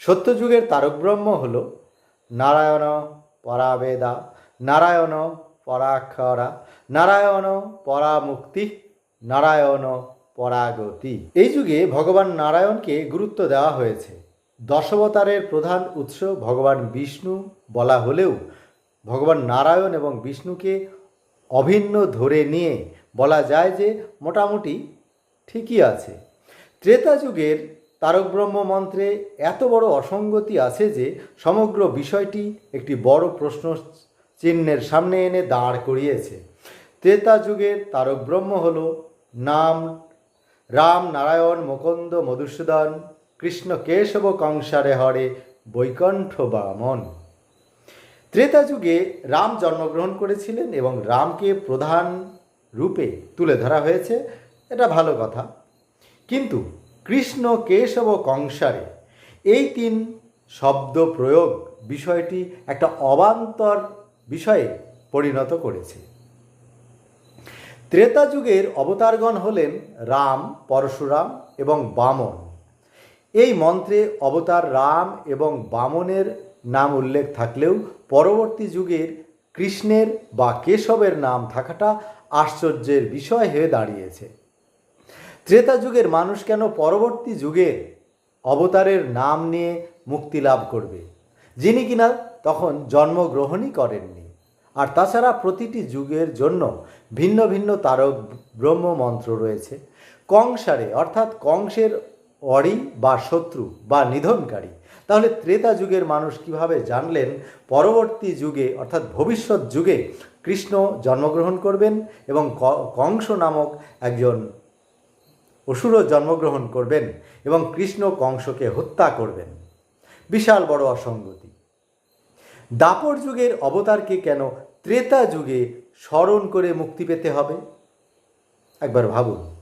সত্যযুগের তারকব্রহ্ম হল নারায়ণ পরাবেদা, নারায়ণ পরাক্ষরা, নারায়ণ পরামুক্তি, নারায়ণ পরাগতি। এই যুগে ভগবান নারায়ণকে গুরুত্ব দেওয়া হয়েছে। দশবতারের প্রধান উৎস ভগবান বিষ্ণু বলা হলেও ভগবান নারায়ণ এবং বিষ্ণুকে অভিন্ন ধরে নিয়ে বলা যায় যে মোটামুটি ঠিকই আছে। ত্রেতা যুগের তারকব্রহ্ম মন্ত্রে এত বড় অসঙ্গতি আছে যে সমগ্র বিষয়টি একটি বড় প্রশ্ন চিহ্নের সামনে এনে দাঁড় করিয়েছে। ত্রেতা যুগের তারকব্রহ্ম হল নাম, রাম নারায়ণ, মুকুন্দ, মধুসূদন, কৃষ্ণ কেশব, কংসারে হরে, বৈকণ্ঠ বামন ত্রেতা যুগে রাম জন্মগ্রহণ করেছিলেন এবং রামকে প্রধান রূপে তুলে ধরা হয়েছে। এটা ভালো কথা। কিন্তু কৃষ্ণ কেশব কংসারে। এই তিন শব্দ প্রয়োগ বিষয়টি একটা অবান্তর বিষয়ে পরিণত করেছে। ত্রেতা যুগের অবতারগণ হলেন রাম, পরশুরাম এবং বামন। এই মন্ত্রে অবতার রাম এবং বামনের নাম উল্লেখ থাকলেও পরবর্তী যুগের কৃষ্ণের বা কেশবের নাম থাকাটা আশ্চর্যের বিষয় হয়ে দাঁড়িয়েছে। ত্রেতা যুগের মানুষ কেন পরবর্তী যুগের অবতারের নাম নিয়ে মুক্তি লাভ করবে? যিনি কিনা তখন জন্মগ্রহণই করেননি। আর তাছাড়া প্রতিটি যুগের জন্য ভিন্ন ভিন্ন তারক ব্রহ্ম মন্ত্র রয়েছে। কংসারে, অর্থাৎ কংসের অরি বা শত্রু বা নিধনকারী। তাহলে ত্রেতা যুগের মানুষ কীভাবে জানলেন পরবর্তী যুগে, অর্থাৎ ভবিষ্যৎ যুগে কৃষ্ণ জন্মগ্রহণ করবেন এবং কংস নামক একজন অসুরও জন্মগ্রহণ করবেন এবং কৃষ্ণ কংসকে হত্যা করবেন। বিশাল বড় অসঙ্গতি। দাপর যুগের অবতারকে কেন ত্রেতা যুগে স্মরণ করে মুক্তি পেতে হবে? একবার ভাবুন।